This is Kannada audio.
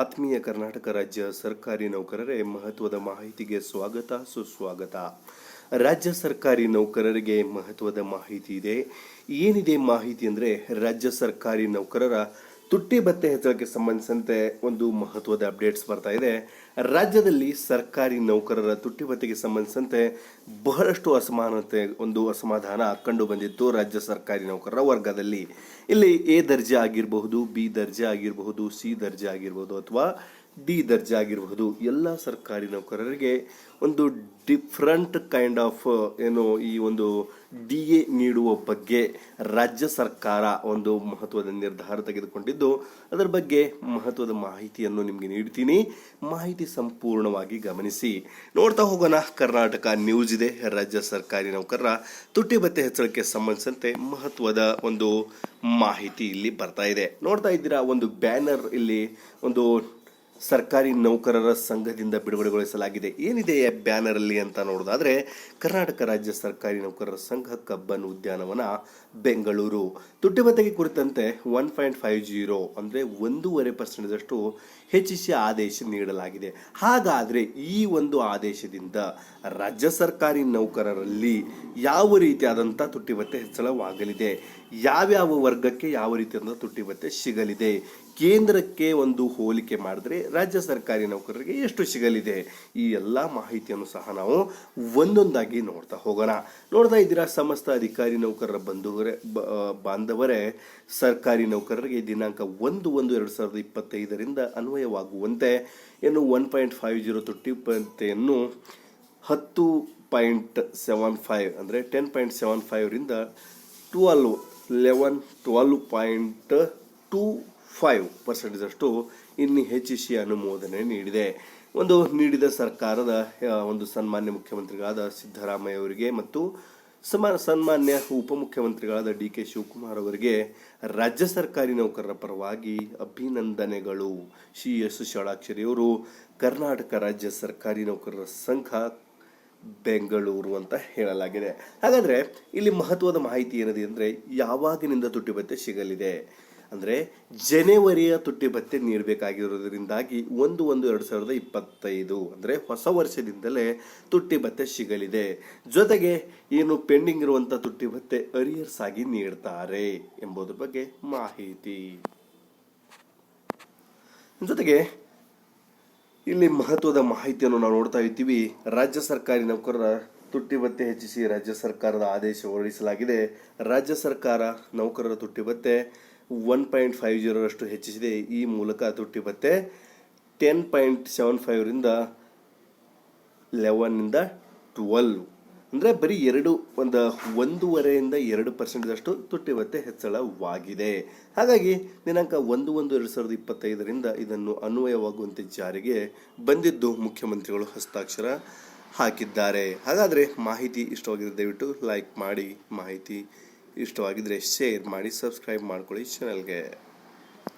ಆತ್ಮೀಯ ಕರ್ನಾಟಕ ರಾಜ್ಯ ಸರ್ಕಾರಿ ನೌಕರರೇ ಮಹತ್ವದ ಮಾಹಿತಿಗೆ ಸ್ವಾಗತ, ಸುಸ್ವಾಗತ. ರಾಜ್ಯ ಸರ್ಕಾರಿ ನೌಕರರಿಗೆ ಮಹತ್ವದ ಮಾಹಿತಿ ಇದೆ. ಏನಿದೆ ಮಾಹಿತಿ ಅಂದರೆ ರಾಜ್ಯ ಸರ್ಕಾರಿ ನೌಕರರ ತುಟ್ಟಿ ಭತ್ತೆ ಹೆಚ್ಚಳಕ್ಕೆ ಸಂಬಂಧಿಸಿದಂತೆ ಒಂದು ಮಹತ್ವದ ಅಪ್ಡೇಟ್ಸ್ ಬರ್ತಾ ಇದೆ. ರಾಜ್ಯದಲ್ಲಿ ಸರ್ಕಾರಿ ನೌಕರರ ತುಟ್ಟಿ ಭತ್ತೆಗೆ ಸಂಬಂಧಿಸಿದಂತೆ ಬಹಳಷ್ಟು ಅಸಮಾನತೆ, ಒಂದು ಅಸಮಾಧಾನ ಕಂಡು ಬಂದಿತ್ತು ರಾಜ್ಯ ಸರ್ಕಾರಿ ನೌಕರರ ವರ್ಗದಲ್ಲಿ. ಇಲ್ಲಿ ಎ ದರ್ಜೆ ಆಗಿರಬಹುದು, ಬಿ ದರ್ಜೆ ಆಗಿರಬಹುದು, ಸಿ ದರ್ಜೆ ಆಗಿರಬಹುದು ಅಥವಾ ಡಿ ದರ್ಜೆ ಆಗಿರಬಹುದು, ಎಲ್ಲ ಸರ್ಕಾರಿ ನೌಕರರಿಗೆ ಒಂದು ಡಿಫ್ರೆಂಟ್ ಕೈಂಡ್ ಆಫ್ ಏನು, ಈ ಒಂದು ಡಿ ಎ ನೀಡುವ ಬಗ್ಗೆ ರಾಜ್ಯ ಸರ್ಕಾರ ಒಂದು ಮಹತ್ವದ ನಿರ್ಧಾರ ತೆಗೆದುಕೊಂಡಿದ್ದು, ಅದರ ಬಗ್ಗೆ ಮಹತ್ವದ ಮಾಹಿತಿಯನ್ನು ನಿಮಗೆ ನೀಡ್ತೀನಿ. ಮಾಹಿತಿ ಸಂಪೂರ್ಣವಾಗಿ ಗಮನಿಸಿ. ನೋಡ್ತಾ ಹೋಗೋಣ, ಕರ್ನಾಟಕ ನ್ಯೂಸ್ ಇದೆ. ರಾಜ್ಯ ಸರ್ಕಾರಿ ನೌಕರರ ತುಟ್ಟಿ ಭತ್ತೆ ಹೆಚ್ಚಳಕ್ಕೆ ಸಂಬಂಧಿಸಿದಂತೆ ಮಹತ್ವದ ಒಂದು ಮಾಹಿತಿ ಇಲ್ಲಿ ಬರ್ತಾ ಇದೆ. ನೋಡ್ತಾ ಇದ್ದೀರಾ, ಒಂದು ಬ್ಯಾನರ್ ಇಲ್ಲಿ, ಒಂದು ಸರ್ಕಾರಿ ನೌಕರರ ಸಂಘದಿಂದ ಬಿಡುಗಡೆಗೊಳಿಸಲಾಗಿದೆ. ಏನಿದೆ ಬ್ಯಾನರಲ್ಲಿ ಅಂತ ನೋಡೋದಾದ್ರೆ ಕರ್ನಾಟಕ ರಾಜ್ಯ ಸರ್ಕಾರಿ ನೌಕರರ ಸಂಘ ಕಬ್ಬನ್ ಉದ್ಯಾನವನ, ಬೆಂಗಳೂರು. ತುಟ್ಟಿ ಭತ್ತೆಗೆ ಕುರಿತಂತೆ ಒನ್ ಪಾಯಿಂಟ್ ಫೈವ್ ಜೀರೋ ಅಂದ್ರೆ ಒಂದೂವರೆ ಪರ್ಸೆಂಟ್ ಅಷ್ಟು ಹೆಚ್ಚಿಸಿ ಆದೇಶ ನೀಡಲಾಗಿದೆ. ಹಾಗಾದ್ರೆ ಈ ಒಂದು ಆದೇಶದಿಂದ ರಾಜ್ಯ ಸರ್ಕಾರಿ ನೌಕರರಲ್ಲಿ ಯಾವ ರೀತಿಯಾದಂಥ ತುಟ್ಟಿ ಭತ್ತೆ ಹೆಚ್ಚಳವಾಗಲಿದೆ? ಯಾವ್ಯಾವ ವರ್ಗಕ್ಕೆ ಯಾವ ರೀತಿಯಾದಂಥ ತುಟ್ಟಿ ಭತ್ತೆ ಸಿಗಲಿದೆ? ಕೇಂದ್ರಕ್ಕೆ ಒಂದು ಹೋಲಿಕೆ ಮಾಡಿದ್ರೆ ರಾಜ್ಯ ಸರ್ಕಾರಿ ನೌಕರರಿಗೆ ಎಷ್ಟು ಸಿಗಲಿದೆ? ಈ ಎಲ್ಲ ಮಾಹಿತಿಯನ್ನು ಸಹ ನಾವು ಒಂದೊಂದಾಗಿ ನೋಡ್ತಾ ಹೋಗೋಣ. ನೋಡ್ತಾ ಇದ್ದೀರಾ ಸಮಸ್ತ ಅಧಿಕಾರಿ ನೌಕರರ ಬಂಧುವರೇ ಬಾಂಧವರೇ? ಸರ್ಕಾರಿ ನೌಕರರಿಗೆ ದಿನಾಂಕ ಒಂದು ಒಂದು ಎರಡು ಸಾವಿರದ ಇಪ್ಪತ್ತೈದರಿಂದ ಅನ್ವಯವಾಗುವಂತೆ ಏನು ಒನ್ ಪಾಯಿಂಟ್ ಫೈವ್ ಜೀರೋ ತುಟ್ಟಿ ಪಂತೆಯನ್ನು ಹತ್ತು ಪಾಯಿಂಟ್ ಸೆವೆನ್ ಫೈವ್ ಅಂದರೆ ten point seven ಫೈವ್ರಿಂದ twelve eleven twelve point two five ಪರ್ಸೆಂಟೇಜಷ್ಟು ಇನ್ನು ಹೆಚ್ಚಿಸಿ ಅನುಮೋದನೆ ನೀಡಿದೆ. ಒಂದು ನೀಡಿದ ಸರ್ಕಾರದ ಒಂದು ಸನ್ಮಾನ್ಯ ಮುಖ್ಯಮಂತ್ರಿಗಳಾದ ಸಿದ್ದರಾಮಯ್ಯ ಅವರಿಗೆ ಮತ್ತು ಸಮ, ಸನ್ಮಾನ್ಯ ಉಪಮುಖ್ಯಮಂತ್ರಿಗಳಾದ ಡಿ ಕೆ ಶಿವಕುಮಾರ್ ಅವರಿಗೆ ರಾಜ್ಯ ಸರ್ಕಾರಿ ನೌಕರರ ಪರವಾಗಿ ಅಭಿನಂದನೆಗಳು. ಶಿ ಎಸ್ ಷಡಾಕ್ಷರಿಯವರು ಕರ್ನಾಟಕ ರಾಜ್ಯ ಸರ್ಕಾರಿ ನೌಕರರ ಸಂಘ, ಬೆಂಗಳೂರು ಅಂತ ಹೇಳಲಾಗಿದೆ. ಹಾಗಾದರೆ ಇಲ್ಲಿ ಮಹತ್ವದ ಮಾಹಿತಿ ಏನಿದೆ ಅಂದರೆ ಯಾವಾಗಿನಿಂದ ತುಟ್ಟಿ ಭತ್ತೆ ಸಿಗಲಿದೆ? ಅಂದ್ರೆ ಜನವರಿಯ ತುಟ್ಟಿ ಭತ್ತೆ ನೀಡಬೇಕಾಗಿರೋದ್ರಿಂದಾಗಿ ಒಂದು ಒಂದು ಎರಡು ಸಾವಿರದ ಇಪ್ಪತ್ತೈದು, ಅಂದರೆ ಹೊಸ ವರ್ಷದಿಂದಲೇ ತುಟ್ಟಿ ಭತ್ತೆ ಸಿಗಲಿದೆ. ಜೊತೆಗೆ ಏನು ಪೆಂಡಿಂಗ್ ಇರುವಂಥ ತುಟ್ಟಿ ಭತ್ತೆ ಅರಿಯರ್ಸ್ ಆಗಿ ನೀಡ್ತಾರೆ ಎಂಬುದ್ರ ಬಗ್ಗೆ ಮಾಹಿತಿ. ಜೊತೆಗೆ ಇಲ್ಲಿ ಮಹತ್ವದ ಮಾಹಿತಿಯನ್ನು ನಾವು ನೋಡ್ತಾ ಇದ್ದೀವಿ ರಾಜ್ಯ ಸರ್ಕಾರಿ ನೌಕರರ ತುಟ್ಟಿ ಭತ್ತೆ ಹೆಚ್ಚಿಸಿ ರಾಜ್ಯ ಸರ್ಕಾರದ ಆದೇಶ ಹೊರಡಿಸಲಾಗಿದೆ. ರಾಜ್ಯ ಸರ್ಕಾರ ನೌಕರರ ತುಟ್ಟಿ ಭತ್ತೆ ಒನ್ ಪಾಯಿಂಟ್ ಫೈವ್ ಜೀರೋರಷ್ಟು ಹೆಚ್ಚಿಸಿದೆ. ಈ ಮೂಲಕ ತುಟ್ಟಿ ಭತ್ತೆ ಟೆನ್ ಪಾಯಿಂಟ್ ಸೆವೆನ್ ಫೈವ್ರಿಂದ ಲೆವೆನ್ನಿಂದ ಟ್ವೆಲ್ವ್ ಅಂದರೆ ಬರೀ ಎರಡು, ಒಂದು ಒಂದೂವರೆಯಿಂದ ಎರಡು ಪರ್ಸೆಂಟ್ದಷ್ಟು ತುಟ್ಟಿ ಭತ್ತೆ ಹೆಚ್ಚಳವಾಗಿದೆ. ಹಾಗಾಗಿ ದಿನಾಂಕ ಒಂದು ಒಂದು ಎರಡು ಸಾವಿರದ ಇಪ್ಪತ್ತೈದರಿಂದ ಇದನ್ನು ಅನ್ವಯವಾಗುವಂತೆ ಜಾರಿಗೆ ಬಂದಿದ್ದು ಮುಖ್ಯಮಂತ್ರಿಗಳು ಹಸ್ತಾಕ್ಷರ ಹಾಕಿದ್ದಾರೆ. ಹಾಗಾದರೆ ಮಾಹಿತಿ ಇಷ್ಟವಾಗಿದೆ ದಯವಿಟ್ಟು ಲೈಕ್ ಮಾಡಿ ಮಾಹಿತಿ ಇಷ್ಟವಾಗಿದ್ದರೆ ಶೇರ್ ಮಾಡಿ ಸಬ್ಸ್ಕ್ರೈಬ್ ಮಾಡ್ಕೊಳ್ಳಿ ಚಾನಲ್ಗೆ